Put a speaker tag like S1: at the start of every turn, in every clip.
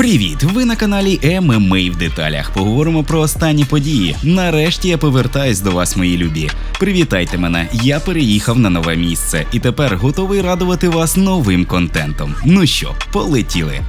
S1: Привіт! Ви на каналі ММА в деталях. Поговоримо про останні події. Нарешті я повертаюсь до вас, мої любі. Привітайте мене! Я переїхав на нове місце і тепер готовий радувати вас новим контентом. Ну що, полетіли.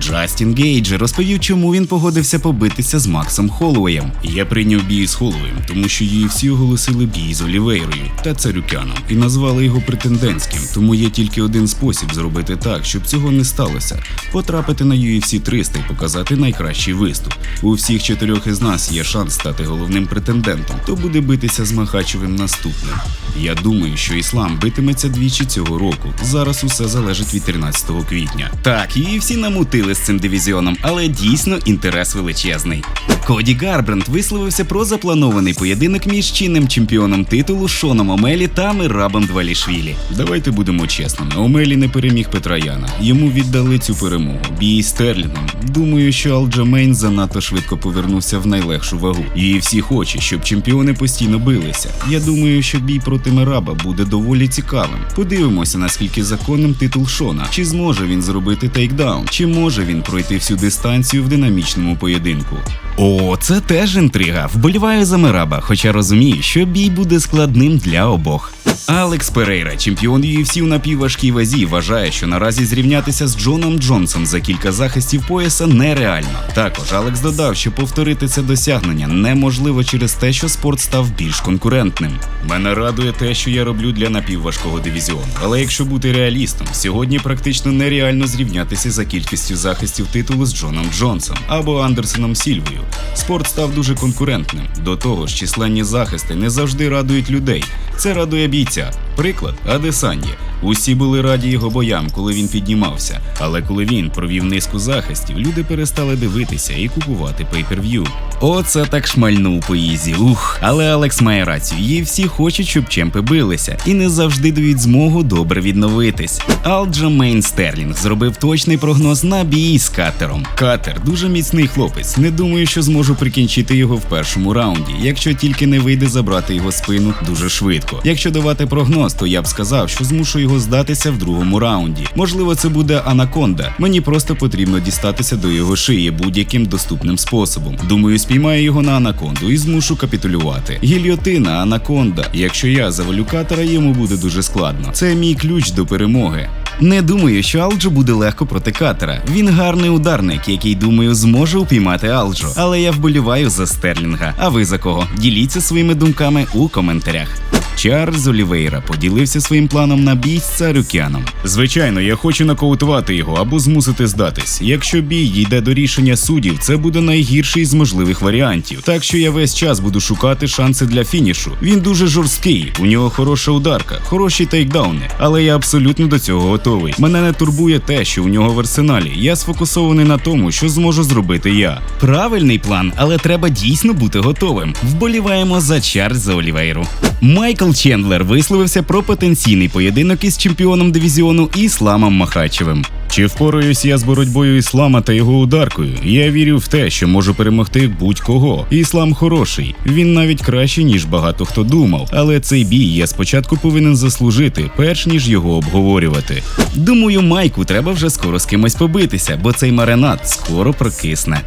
S1: Джастін Гейдж розповів, чому він погодився побитися з Максом Холлоуєм.
S2: Я прийняв бій з Холлоуєм, тому що UFC оголосили бій з Олівейрою та Царюкяном і назвали його претендентським. Тому є тільки один спосіб зробити так, щоб цього не сталося: потрапити на UFC 300 і показати найкращий виступ. У всіх чотирьох із нас є шанс стати головним претендентом, то буде битися з Махачевим наступним. Я думаю, що іслам битиметься двічі цього року. Зараз усе залежить від 13 квітня.
S1: Так, і всі намутили з цим дивізіоном, але дійсно інтерес величезний. Коді Гарбранд висловився про запланований поєдинок між чинним чемпіоном титулу Шоном Омелі та Мирабом Двалішвілі.
S2: Давайте будемо чесними. Омелі не переміг Петра Яна. Йому віддали цю перемогу. Бій з Стерлінгом. Думаю, що Алджамейн занадто швидко повернувся в найлегшу вагу. І всі хочуть, щоб чемпіони постійно билися. Я думаю, що бій проти Мираба буде доволі цікавим. Подивимося, наскільки законним титул Шона. Чи зможе він зробити тейкдаун, чи може він пройти всю дистанцію в динамічному поєдинку.
S1: О, це теж інтрига. Вболіваю за Мираба, хоча розумію, що бій буде складним для обох. Алекс Перейра, чемпіон UFC у напівважкій вазі, вважає, що наразі зрівнятися з Джоном Джонсом за кілька захистів пояса нереально. Також Алекс додав, що повторити це досягнення неможливо через те, що спорт став більш конкурентним.
S2: Мене радує те, що я роблю для напівважкого дивізіону. Але якщо бути реалістом, сьогодні практично нереально зрівнятися за кількістю захистів титулу з Джоном Джонсом або Андерсоном Сільвою. Спорт став дуже конкурентним. До того ж, численні захисти не завжди радують людей. Це радує бійця місця. Приклад Адесаньє. Усі були раді його боям, коли він піднімався. Але коли він провів низку захистів, люди перестали дивитися і купувати пейперв'ю.
S1: Оце так шмальнув по ізі. Ух, але Алекс має рацію. Її всі хочуть, щоб чемпи билися, і не завжди дають змогу добре відновитись. Алджамейн Стерлінг зробив точний прогноз на бій з катером.
S2: Катер дуже міцний хлопець. Не думаю, що зможу прикінчити його в першому раунді, якщо тільки не вийде забрати його спину дуже швидко. Якщо давати прогноз, то я б сказав, що змушу його здатися в другому раунді. Можливо, це буде анаконда. Мені просто потрібно дістатися до його шиї будь-яким доступним способом. Думаю, спіймаю його на анаконду і змушу капітулювати. Гільйотина, анаконда. Якщо я завалю катера, йому буде дуже складно. Це мій ключ до перемоги.
S1: Не думаю, що Алджо буде легко проти катера. Він гарний ударник, який, думаю, зможе упіймати Алджо. Але я вболіваю за Стерлінга. А ви за кого? Діліться своїми думками у коментарях. Чарльз Олівейра поділився своїм планом на бій з царюкяном.
S2: Звичайно, я хочу нокаутувати його або змусити здатись. Якщо бій дійде до рішення суддів, це буде найгірший з можливих варіантів. Так що я весь час буду шукати шанси для фінішу. Він дуже жорсткий, у нього хороша ударка, хороші тейкдауни, але я абсолютно до цього готовий. Мене не турбує те, що у нього в арсеналі. Я сфокусований на тому, що зможу зробити я.
S1: Правильний план, але треба дійсно бути готовим. Вболіваємо за Чарльза Олівейру. Майкл Чендлер висловився про потенційний поєдинок із чемпіоном дивізіону Ісламом Махачевим.
S2: Чи впораюсь я з боротьбою іслама та його ударкою? Я вірю в те, що можу перемогти будь-кого. Іслам хороший, він навіть кращий, ніж багато хто думав. Але цей бій я спочатку повинен заслужити, перш ніж його обговорювати.
S1: Думаю, Майку треба вже скоро з кимось побитися, бо цей маринад скоро прокисне.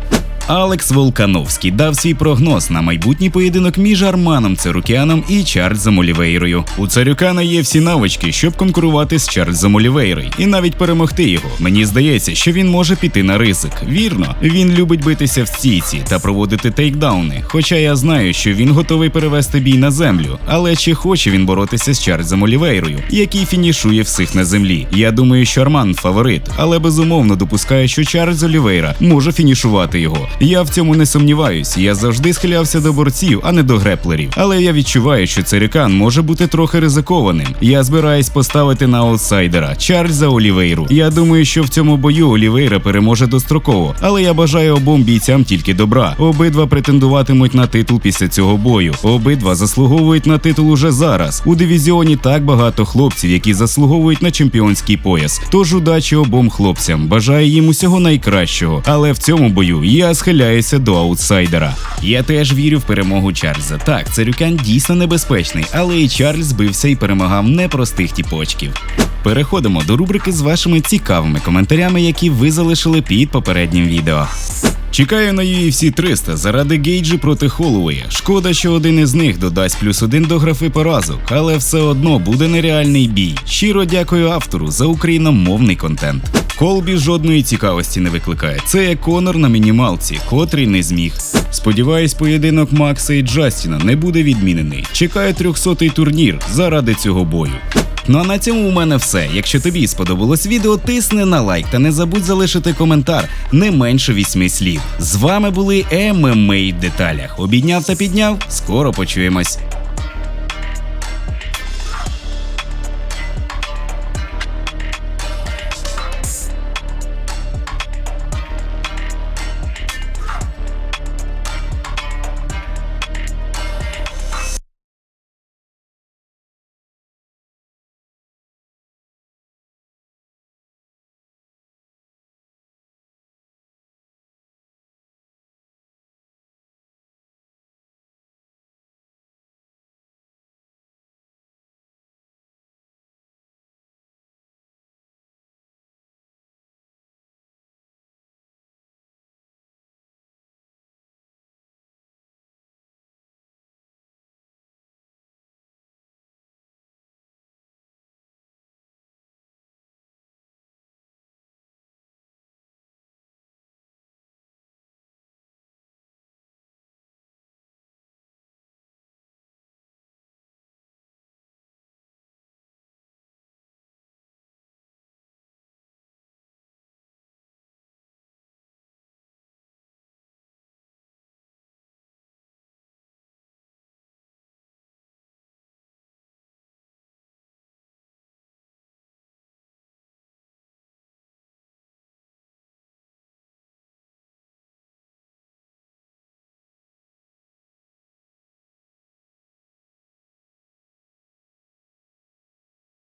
S1: Алекс Волкановський дав свій прогноз на майбутній поєдинок між Арманом Церукяном і Чарльзом Олівейрою.
S2: У Царюкана є всі навички, щоб конкурувати з Чарльзом Олівейрою і навіть перемогти його. Мені здається, що він може піти на ризик. Вірно, він любить битися в стійці та проводити тейкдауни. Хоча я знаю, що він готовий перевести бій на землю. Але чи хоче він боротися з Чарльзом Олівейрою, який фінішує всіх на землі? Я думаю, що Арман фаворит, але безумовно допускаю, що Чарльз Олівейра може фінішувати його. Я в цьому не сумніваюсь. Я завжди схилявся до борців, а не до греплерів. Але я відчуваю, що Церікан може бути трохи ризикованим. Я збираюсь поставити на аутсайдера Чарльза Олівейру. Я думаю, що в цьому бою Олівейра переможе достроково, але я бажаю обом бійцям тільки добра. Обидва претендуватимуть на титул після цього бою. Обидва заслуговують на титул уже зараз. У дивізіоні так багато хлопців, які заслуговують на чемпіонський пояс. Тож удачі обом хлопцям. Бажаю їм усього найкращого. Але в цьому бою я схиляюся до аутсайдера.
S1: Я теж вірю в перемогу Чарльза. Так, Царюкян дійсно небезпечний, але і Чарльз бився і перемагав непростих тіпочків. Переходимо до рубрики з вашими цікавими коментарями, які ви залишили під попереднім відео.
S2: Чекаю на UFC 300 заради Гейджі проти Холлоуея. Шкода, що один із них додасть плюс один до графи поразок, але все одно буде нереальний бій. Щиро дякую автору за україномовний контент. Колбі жодної цікавості не викликає. Це як Конор на мінімалці, котрий не зміг. Сподіваюсь, поєдинок Макса і Джастіна не буде відмінений. Чекаю 300-й турнір заради цього бою.
S1: Ну а на цьому у мене все. Якщо тобі сподобалось відео, тисни на лайк та не забудь залишити коментар не менше вісьми слів. З вами були ММА в деталях. Обідняв та підняв. Скоро почуємось.